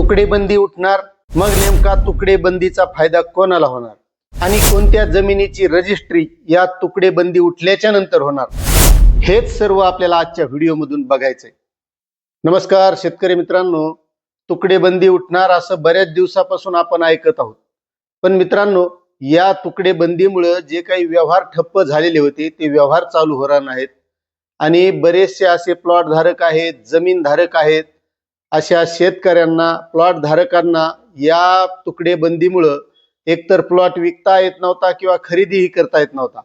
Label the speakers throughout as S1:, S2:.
S1: तुकडेबंदी उठणार? मग नेमका तुकडेबंदीचा फायदा कोणाला होणार? आणि कोणत्या जमिनीची रजिस्ट्री या तुकडेबंदी उठल्याच्या नंतर होणार? हेच सर्व आपल्याला आजच्या व्हिडिओमधून बघायचंय. नमस्कार शेतकरी मित्रांनो. तुकडेबंदी उठणार असं बऱ्याच दिवसापासून आपण ऐकत आहोत. पण मित्रांनो या तुकडेबंदीमुळं जे काही व्यवहार ठप्प झालेले होते ते व्यवहार चालू होणार नाहीत. आणि बरेचसे असे प्लॉट धारक आहेत जमीन धारक आहेत अशा शेतकऱ्यांना प्लॉट धारकांना या तुकडेबंदीमुळं एकतर प्लॉट विकता येत नव्हता किंवा खरेदीही करता येत नव्हता.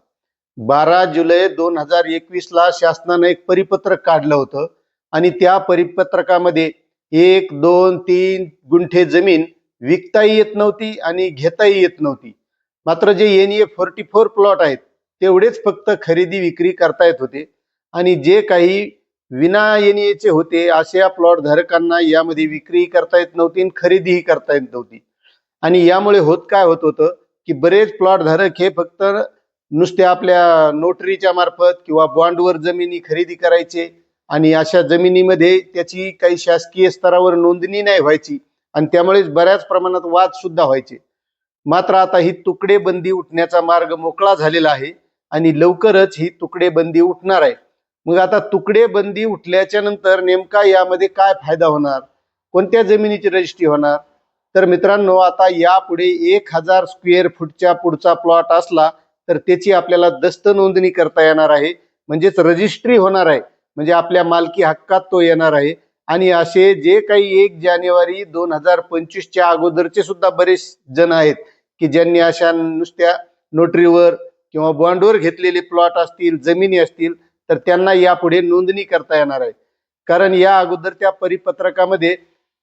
S1: बारा जुलै दोन हजार एकवीस ला शासनानं एक परिपत्रक काढलं होतं आणि त्या परिपत्रकामध्ये एक दोन तीन गुंठे जमीन विकताही येत नव्हती आणि घेताही येत नव्हती. मात्र जे N A forty four plot आहेत तेवढेच फक्त खरेदी विक्री करता येत होते आणि जे काही विना एन चे होते अशा प्लॉट धारकांना यामध्ये विक्री करता येत नव्हती आणि खरेदीही करता येत नव्हती. आणि यामुळे होत काय होत होतं की बरेच प्लॉट धारक हे फक्त नुसते आपल्या नोटरीच्या मार्फत किंवा बॉन्डवर जमिनी खरेदी करायचे आणि अशा जमिनीमध्ये त्याची काही शासकीय स्तरावर नोंदणी नाही व्हायची आणि त्यामुळेच बऱ्याच प्रमाणात वाद सुद्धा व्हायचे. मात्र आता ही तुकडेबंदी उठण्याचा मार्ग मोकळा झालेला आहे आणि लवकरच ही तुकडेबंदी उठणार आहे. मग आता तुकडेबंदी उठल्याच्या नंतर नेमका यामध्ये काय फायदा होणार? कोणत्या जमिनीची रजिस्ट्री होणार? तर मित्रांनो आता यापुढे एक हजार स्क्वेअर फूटच्या पुढचा प्लॉट असला तर त्याची आपल्याला दस्त नोंदणी करता येणार आहे. म्हणजेच रजिस्ट्री होणार आहे. म्हणजे आपल्या मालकी हक्कात तो येणार आहे. आणि असे जे काही एक जानेवारी दोन हजार पंचवीसच्या अगोदरचे सुद्धा बरेच जण आहेत की ज्यांनी अशा नुसत्या नोटरीवर किंवा बॉन्डवर घेतलेले प्लॉट असतील जमिनी असतील तर त्यांना यापुढे नोंदणी करता येणार आहे. कारण या अगोदर त्या परिपत्रकामध्ये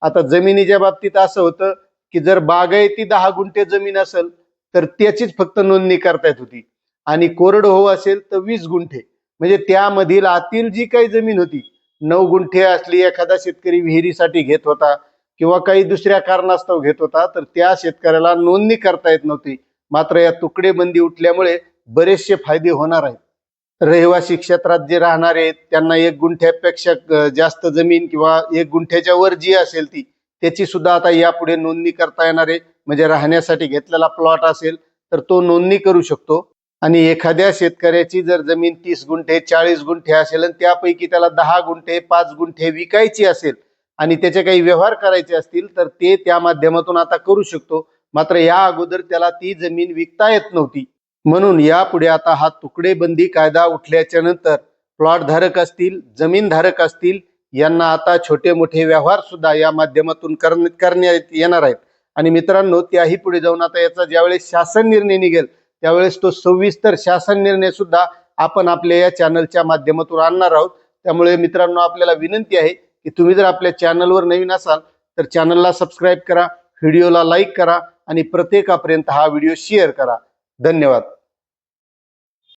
S1: आता जमिनीच्या बाबतीत असं होतं की जर बागायती दहा गुंठे जमीन असेल तर त्याचीच फक्त नोंदणी करता येत होती. आणि कोरडवाहू असेल तर वीस गुंठे. म्हणजे त्यामधील आतील जी काही जमीन होती नऊ गुंठे असली एखादा शेतकरी विहिरीसाठी घेत होता किंवा काही दुसऱ्या कारणास्तव घेत होता तर त्या शेतकऱ्याला नोंदणी करता येत नव्हती. मात्र या तुकडेबंदी उठल्यामुळे बरेचसे फायदे होणार आहेत. रहिवासी क्षेत्रात जे राहणारे आहेत त्यांना एक गुंठ्यापेक्षा जास्त जमीन किंवा एक गुंठ्याच्या वर जी असेल ती त्याची सुद्धा आता यापुढे नोंदणी करता येणार आहे. म्हणजे राहण्यासाठी घेतलेला प्लॉट असेल तर तो नोंदणी करू शकतो. आणि एखाद्या शेतकऱ्याची जर जमीन तीस गुंठे चाळीस गुंठे असेल आणि त्यापैकी त्याला दहा गुंठे पाच गुंठे विकायची असेल आणि त्याचे काही व्यवहार करायचे असतील तर ते त्या माध्यमातून आता करू शकतो. मात्र या अगोदर त्याला ती जमीन विकता येत नव्हती. म्हणून यापुढे आता हा तुकडेबंदी कायदा उठल्याच्या नंतर प्लॉटधारक असतील जमीनधारक असतील यांना आता छोटे मोठे व्यवहार सुद्धा या माध्यमातून करण्यात येणार आहेत. आणि मित्रांनो त्याही पुढे जाऊन आता याचा ज्यावेळेस शासन निर्णय निघेल त्यावेळेस तो सविस्तर शासन निर्णय सुद्धा आपण आपल्या या चॅनलच्या माध्यमातून आणणार आहोत. त्यामुळे मित्रांनो आपल्याला विनंती आहे की तुम्ही जर आपल्या चॅनलवर नवीन असाल तर चॅनलला सबस्क्राईब करा व्हिडिओला लाईक करा आणि प्रत्येकापर्यंत हा व्हिडिओ शेअर करा. धन्यवाद.